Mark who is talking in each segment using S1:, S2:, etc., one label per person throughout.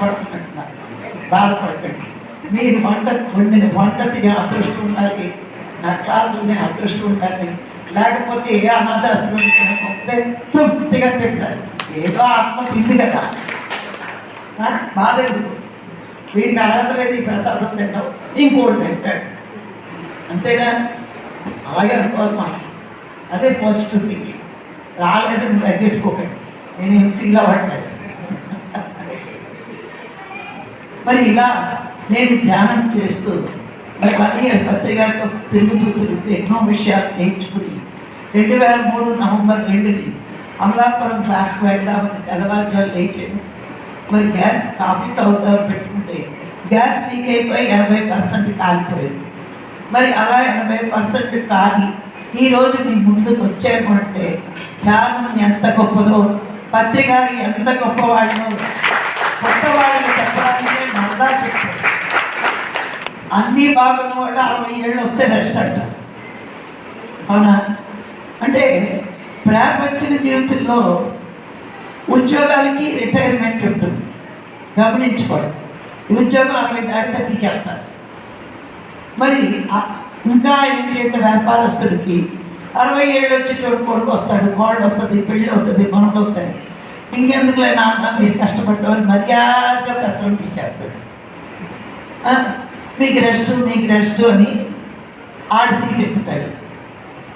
S1: బాధపడుతున్నట్టున్నారు. బాధపడకండి మీరు వంట వండిన వంట తినే అదృష్టం ఉండాలి. నా క్లాసు నేను అదృష్టం ఉండాలి. లేకపోతే ఏ అనాథాశ్రమం తృప్తిగా తింటారు. ఏదో ఆత్మ తింది కదా. ఆ? బాధ ఎందుకు వీడికి అర్హత లేదు ఈ ప్రసాదం తింటాం ఇంకోటి తింటాడు. అంతేనా? అలాగే అనుకోవాలి మనం. అదే పాజిటివ్ థింకింగ్ రాలేదని నువ్వు ఎగ్గెట్టుకోకండి నేనేం ఫీల్ అవ్వట్లేదు. మరి ఇలా నేను ధ్యానం చేస్తూ మరి వన్ ఇయర్ పత్రికతో తిరుగుతూ తిరుగుతూ ఎన్నో విషయాలు నేర్చుకుని రెండు వేల మూడు నవంబర్ రెండుని అమలాపురం క్లాస్కి వెళ్దామని తెల్లవారుజాలు లేచాను. మరి గ్యాస్ కాఫీ తాగుతాం పెట్టుకుంటే గ్యాస్ లీక్ అయిపోయి ఎనభై పర్సెంట్ కాలిపోయింది. మరి అలా ఎనభై పర్సెంట్ కాలి ఈరోజు నీ ముందుకు వచ్చాము అంటే ధ్యానం ఎంత గొప్పదో పత్రికారి ఎంత గొప్పవాడినో కొత్త వాళ్ళని చెప్పాలి అన్ని అన్నీ బాగున్న వాళ్ళు అరవై ఏళ్ళు వస్తే రెస్ట్ అంట. అవునా? అంటే ప్రాపంచిక జీవితంలో ఉద్యోగాలకి రిటైర్మెంట్ ఉంటుంది. గమనించుకోండి. ఉద్యోగం అరవై దాటితే తీకేస్తారు మరి ఇంకా ఏంటి అంటే వ్యాపారస్తుడికి అరవై ఏళ్ళు వచ్చేటోడు కొడుకు వస్తాడు కోళ్ళు వస్తుంది పెళ్ళి అవుతుంది మనకు అవుతాయి. ఇంకెందుకు లేనా మీరు కష్టపడ్డవారు మర్యాద పెద్దలు పీకేస్తాడు మీకు రెస్ట్ మీకు రెస్ట్ అని ఆడిసి సీట్ ఎక్కుతాడు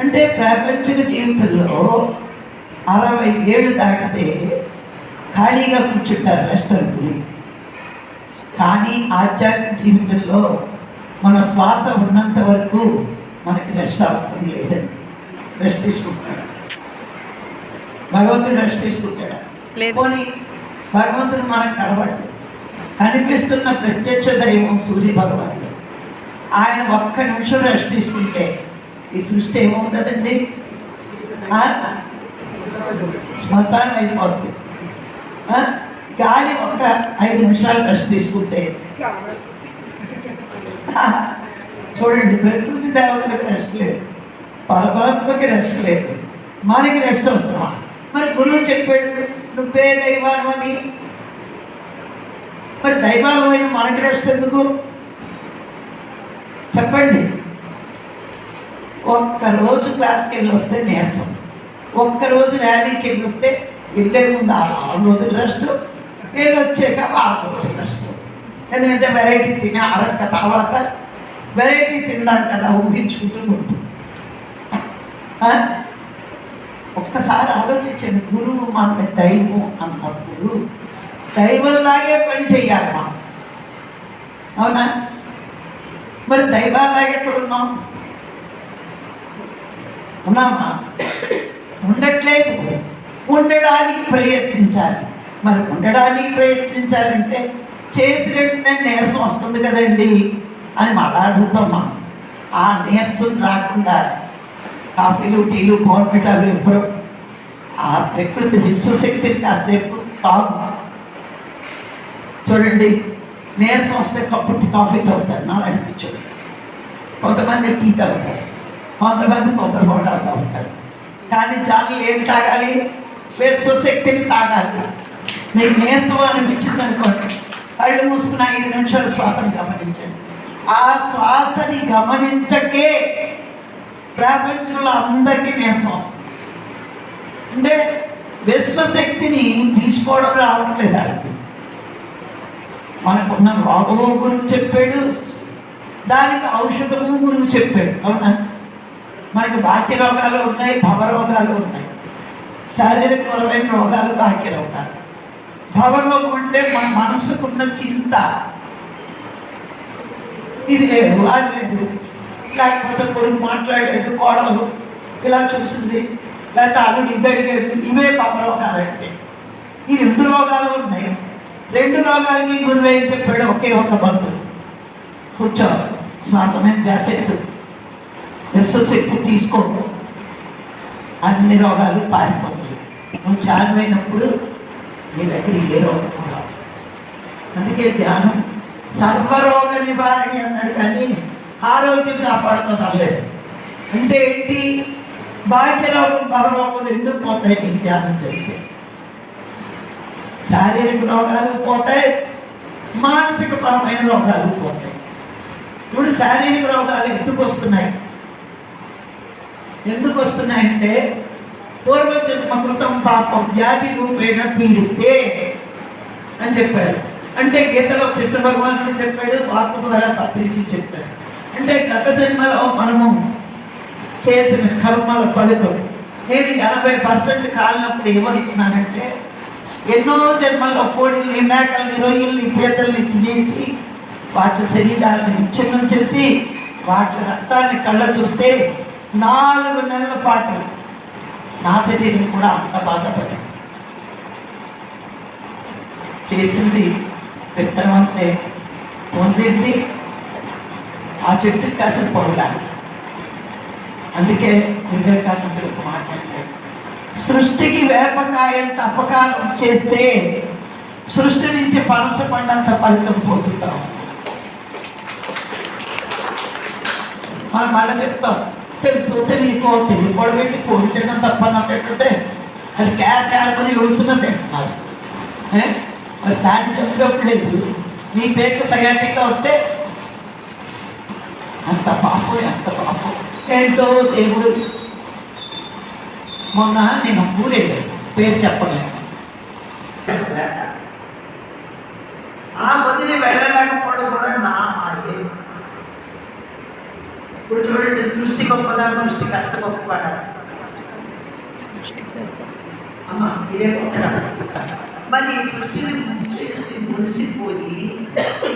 S1: అంటే ప్రాపంచిక జీవితంలో అరవై ఏళ్ళు దాటితే ఖాళీగా కూర్చుంటారు రెస్ట్ అనుకుని కానీ ఆధ్యాత్మిక జీవితంలో మన శ్వాస ఉన్నంత వరకు మనకి రెస్ట్ అవసరం లేదండి రెస్ట్ తీసుకుంటాడు. భగవంతుడు రెస్ట్ తీసుకుంటాడు. పోనీ భగవంతుడు మనకు కనబడు కనిపిస్తున్న ప్రత్యక్ష దైవం సూర్య భగవానుడు ఆయన ఒక్క నిమిషం రెస్ట్ తీసుకుంటే ఈ సృష్టి ఏమవుతుందండి? శ్మశానం అయిపోద్ది. గాలి ఒక్క ఐదు నిమిషాలు రెస్ట్ తీసుకుంటే. చూడండి ప్రకృతి దేవతలకు రెస్ట్ లేదు. పరమాత్మకి రెస్ట్ లేదు. మనకి రెస్ట్ అవసరమా? మరి గురువు చెప్పాడు నువ్వే దైవాను అని. మరి దైవాలమైన మనకి రెస్ట్ ఎందుకు? చెప్పండి. ఒక్క రోజు క్లాస్కి వెళ్ళి వస్తే నేర్చం. ఒక్క రోజు ర్యాలీకి వెళ్ళి వస్తే వెళ్ళే ముందు ఆ ఆరు రోజులు రెస్ట్. వెళ్ళి వచ్చాక వారం రోజులు రెస్ట్. ఎందుకంటే వెరైటీ తినే అరక్క తర్వాత వెరైటీ తిందాం కదా ఊహించుకుంటూ ఉంటుంది ఒక్కసారి ఆలోచించండి గురువు మన దైవం అన్నప్పుడు దైవంలాగే పని చేయాలి మనం. అవునా? మరి దైవాలాగే ఎక్కడున్నాం? ఉన్నామా? ఉండట్లేదు. ఉండడానికి ప్రయత్నించాలి. మరి ఉండడానికి ప్రయత్నించాలంటే చేసినట్టునే నీరసం వస్తుంది కదండి అని మళ్ళా అడుగుతాం మనం. ఆ నీరసం రాకుండా కాఫీలు టీలు బోర్మిటాలు ఇవ్వరు ఆ ప్రకృతి విశ్వశక్తిని కాసేపు తాగు. చూడండి నీరసం వస్తే కప్పుటి కాఫీ తాగుతారు నాకు అనిపించదు కొంతమంది టీ తాగుతారు కొంతమంది కొబ్బరి బొండాలు తాగుతారు. కానీ చాలు ఏం తాగాలి? విశ్వశక్తిని తాగాలి. మీకు నీరసం అనిపించింది అనుకోండి కళ్ళు మూసుకున్న ఐదు నిమిషాలు శ్వాసను గమనించండి. ఆ శ్వాసని గమనించకే ప్రపంచంలో అందరికీ నీరసం వస్తుంది అంటే విశ్వశక్తిని తీసుకోవడం రావట్లేదు వాళ్ళకి మనకున్న రోగము గురించి చెప్పాడు దానికి ఔషధము గురించి చెప్పాడు. అవునా? మనకి బాహ్య రోగాలు ఉన్నాయి భవ రోగాలు ఉన్నాయి. శారీరకపరమైన రోగాలు బాహ్య రోగాలు భవరోగం అంటే మన మనసుకున్న చింత. ఇది లేదు అది లేదు. లేకపోతే కొడుకు మాట్లాడలేదు కోడలు? ఇలా చూసింది. లేకపోతే అల్లుడు ఇది అడిగాడు ఇవే రోగాలంటే. ఈ రెండు రోగాలు ఉన్నాయి. రెండు రోగాలకి గురువు ఏం చెప్పాడు? ఒకే ఒక బంధువు కూర్చో. శ్వాసమే చేసేట్టు విశ్వశక్తి తీసుకో అన్ని రోగాలు పారిపోతుంది నువ్వు చాలమైనప్పుడు నీ దగ్గర ఏ రోగం అందుకే ధ్యానం సర్వరోగ నివారణ అన్నాడు కానీ ఆరోగ్యం కాపాడుతుంది అలేదు అంటే ఏంటి? బాహ్య రోగం పరరోగం ఎందుకు పోతాయి నీకు ధ్యానం చేస్తే? శారీరక రోగాలు పోతాయి మానసిక పరమైన రోగాలు పోతాయి. ఇప్పుడు శారీరక రోగాలు ఎందుకు వస్తున్నాయి? ఎందుకు వస్తున్నాయంటే పూర్వజన్మ కృతం పాపం వ్యాధి రూపేణ పీడితే అని చెప్పారు. అంటే గీతలో కృష్ణ భగవాన్ చెప్పాడు వాక్కు ద్వారా పత్రించి చెప్పాడు అంటే గత జన్మలో మనము చేసిన కర్మల ఫలితం. నేను ఎనభై పర్సెంట్ కాలినప్పుడు ఏమనుకున్నానంటే ఎన్నో జన్మల్లో కోడిల్ని మేకల్ని రొయ్యల్ని పీతల్ని తినేసి వాటి శరీరాలను విచ్ఛిన్నం చేసి వాటి రక్తాన్ని కళ్ళ చూస్తే నాలుగు నెలల పాటు నా శరీరం కూడా అంత బాధపడింది. చేసింది విత్తనం అంతే పొందింది. ఆ చెట్టుకి కాసిన పొగడాలి. అందుకే వివేకానందుడు ఒక మాట సృష్టికి వేపకాయంత తప్పకాలం చేస్తే సృష్టి నుంచి పనస పండంత ఫలితం పొందుతాం. మనం మళ్ళీ చెప్తాం తెలుసు తెలియకో తెలియకూడదు పెట్టి కోడి తినడం తప్ప నాకు అది క్యార్ క్యార్ అని చూస్తున్నది ఏ? మరి దాన్ని చెప్పినప్పుడు లేదు. నీ పేరు సయాటిక్గా వస్తే అంత పాపం ఎంత పాపం ఏంటో దేవుడు. మొన్న నేను ఊరేళ్ళాను. పేరు చెప్పలేదు. ఆ వదిలి వెళ్ళలేకపోవడం కూడా నా మాయే. ఇప్పుడు చూడండి సృష్టి గొప్పదా సృష్టి కర్త గొప్పవాడా? అమ్మ ఇదే గొప్ప మరి ఈ సృష్టిని ముంచేసి మురిసిపోయి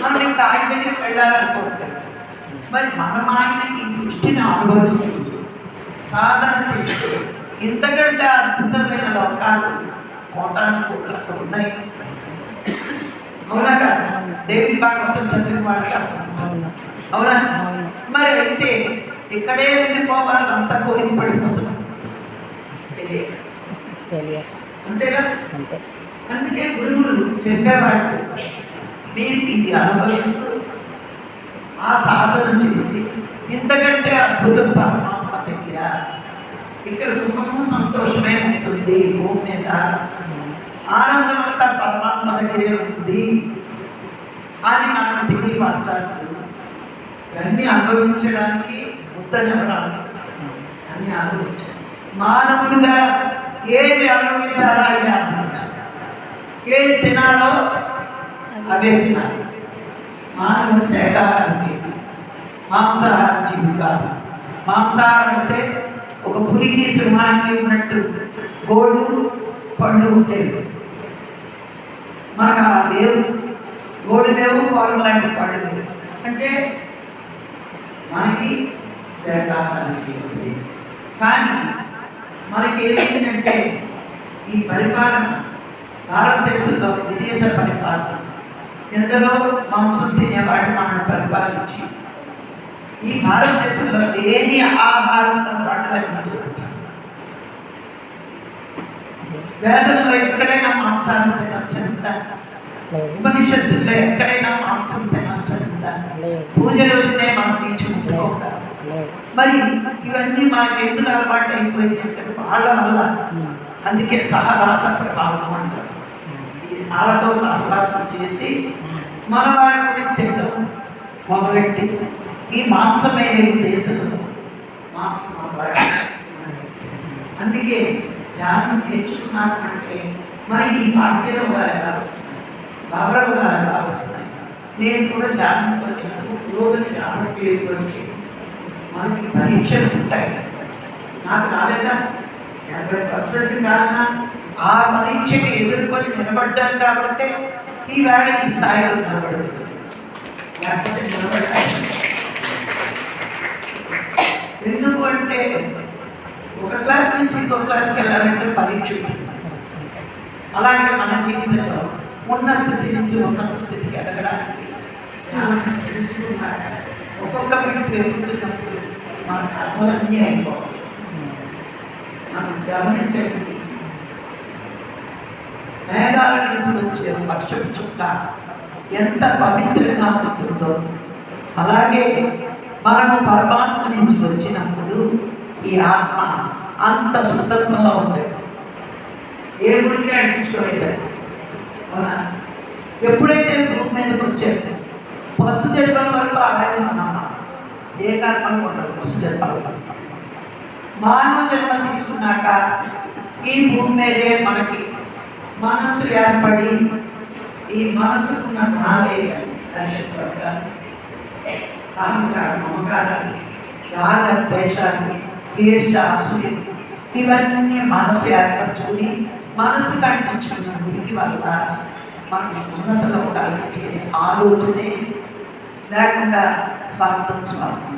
S1: మనం ఇంకా ఆయన దగ్గరికి వెళ్ళాలనుకోవట్లేదు. మరి మనం ఆయన ఈ సృష్టిని అనుభవిస్తూ సాధన చేస్తే ఇంతకంటే అద్భుతమైన లోకాలు కోటాను కోట్లు అక్కడ ఉన్నాయి. అవునా కాదు? దేవి భాగవతం చదివిన వాళ్ళకి. అవునా? మరి అయితే ఇక్కడే ఉండిపోవాలి అంత కోరిక పడిపోతున్నాం. అంతేగా
S2: అంతే.
S1: అందుకే గురువులు చెప్పేవాళ్ళు మీరు ఇది అనుభవిస్తూ ఆ సాధన చేసి ఇంతకంటే అద్భుతం పరమాత్మ దగ్గర ఇక్కడ సుఖము సంతోషమే ఉంటుంది భూమి మీద ఆనందం అంతా పరమాత్మ దగ్గరే ఉంది అని మనం తెలియపరచాలి ఇవన్నీ అనుభవించడానికి ఉత్తనవరాలు అన్ని అనుభవించాలి మానవుడిగా ఏది అనుభవించాలో అవి అనుభవించాలి ఏది తినాలో అవే తినాలి. మానవుడు శాఖాహారికి మాంసాహారం జీవి కాదు. మాంసాహారం అంటే ఒక పులికి సింహానికి ఉన్నట్టు గోళ్ళు పండు ఉండేవి మనకు అలా లేవు. గోడు లేవు కోరం లాంటి పళ్ళు లేవు. అంటే మనకి శాఖాహారం కానీ మనకి ఏమైందంటే ఈ పరిపాలన భారతదేశంలో విదేశ పరిపాలన ఎందరో మాంసం తినేవాడు మనం పరిపాలించి ఈ భారతదేశంలో లేని ఆహారంతో పాటలన్నీ చేస్తున్నారు వేదంలో ఎక్కడైనా మాంసాన్ని తినొచ్చందా ఉపనిషత్తుల్లో ఎక్కడైనా మాంసం తినొచ్చందా పూజ రోజునే మనం
S2: తీర్చుకుంటున్నాం
S1: మరి ఇవన్నీ మనకి ఎందుకు అలవాటు అయిపోయింది అంటే వాళ్ళ వల్ల? అందుకే సహవాస ప్రభావం అంటారు. వాళ్ళతో సహవాసం చేసి మన వాళ్ళు కూడా తినడం మొదలెట్టి ఈ మాంసమైన దేశంలో మాంసం అందుకే ధ్యానం నేర్చుకున్నానంటే మనకి ఈ భాగ్యరావు వారు ఎలా వస్తున్నాయి? బాబరావు గారు ఎలా వస్తున్నాయి? నేను కూడా ధ్యానంతో ఎంతో పురోగతి రావట్లేదు అంటే మనకి పరీక్షలు ఉంటాయి. నాకు రాలేదా? ఎనభై పర్సెంట్ కాలనా ఆ పరీక్షకి ఎదుర్కొని నిలబడ్డాం కాబట్టి ఈవేళ ఈ స్థాయిలో నిలబడదు. లేకపోతే నిలబడ్డాను ఎందుకు అంటే ఒక క్లాస్ నుంచి ఇంకో క్లాస్కి వెళ్ళాలంటే పరీక్ష అలాగే మన జీవితంలో ఉన్న స్థితి నుంచి ఉన్నత స్థితికి ఎదగడానికి ఒక్కొక్క మెట్టు పెరుగుతున్నప్పుడు మన కర్మలన్నీ అయిపోవాలి మనం గమనించండి మేఘాల నుంచి వచ్చే వర్షపు చుక్క ఎంత పవిత్రంగా ఉంటుందో. అలాగే మనము పరమాత్మ నుంచి వచ్చినప్పుడు ఈ ఆత్మ అంత శుద్ధత్వంలో ఉంది. ఏ గురికి అంటించుకోలేదు అవునా? ఎప్పుడైతే భూమి మీదకి వచ్చాడు పశు జన్మల వరకు అలాగే ఉన్నామా ఏ కర్మలు ఉండదు పశు జన్మల వరకు. మానవ జన్మ తీసుకున్నాక ఈ భూమి మీదే మనకి మనస్సు ఏర్పడి ఈ మనస్సుకున్న నాలే వర్గాలు అహంకారం మమకారాలు రాగ ద్వేషాలు ఈర్ష అసూయ ఇవన్నీ మనసు ఏర్పరచుకుని మనసు కంటించుకున్న వీటి వల్ల మనం ఉన్నతలో ఉండాలంటే ఆలోచనే లేకుండా స్వార్థం స్వార్థం.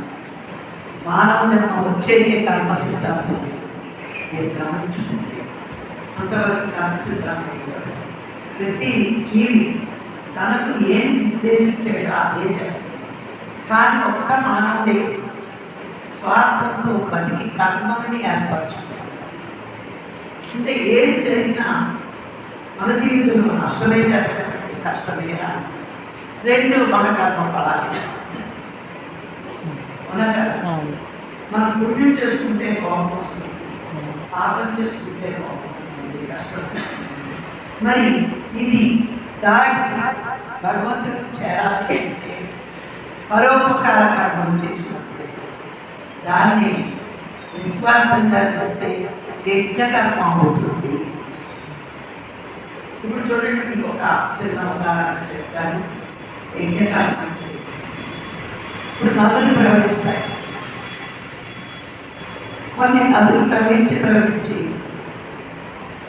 S1: మానవ జన్మ వచ్చేదే కర్మ సిద్ధాంతం నేను గమనించుకుంటే అంతవరకు ఇవ్వదు. ప్రతి జీవి తనకు ఏం నిర్దేశించాడో అదే చేస్తుంది. కానీ ఒక్క మానవుడే స్వార్థంతో బతికి కర్మని ఏర్పరచుకుంటాడు. అంటే ఏది జరిగినా మన జీవితంలో నష్టమే జరగకపోతే కష్టమేనా? రెండు మన కర్మ ఫలాలు. మనం పుణ్యం చేసుకుంటే కోపం వస్తుంది. పాపం చేసుకుంటే మరి ఇది దాటి భగవంతుడు చేరాలి అంటే పరోపకార కర్మం చేసినప్పుడు. దాన్ని నిస్వార్థంగా చేస్తే యజ్ఞకర్మ అవుతుంది. ఇప్పుడు చూడండి మీకు ఒక చిన్న ఉదాహరణ చెప్తాను. యజ్ఞకర్మ ఇప్పుడు నదులు ప్రవహిస్తాయి. కొన్ని నదులు ప్రవహించి ప్రవహించి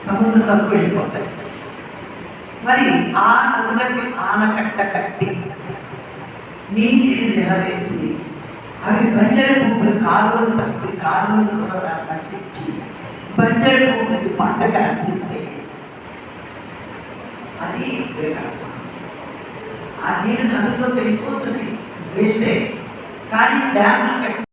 S1: సముద్రంలోకి వెళ్ళిపోతాయి. మరి ఆ నదులకి ఆనకట్ట కట్టి నీటిని నిలవేసి అవి బంజర భూములు కాలువలు తగ్గి కాలువలు కూడా బంజర బంజరు భూములకి పంటగా అందిస్తే అది ఆ నీళ్ళు నదుల్లో వెళ్ళిపోతుంది వేస్తే కానీ డ్యాములు కట్టి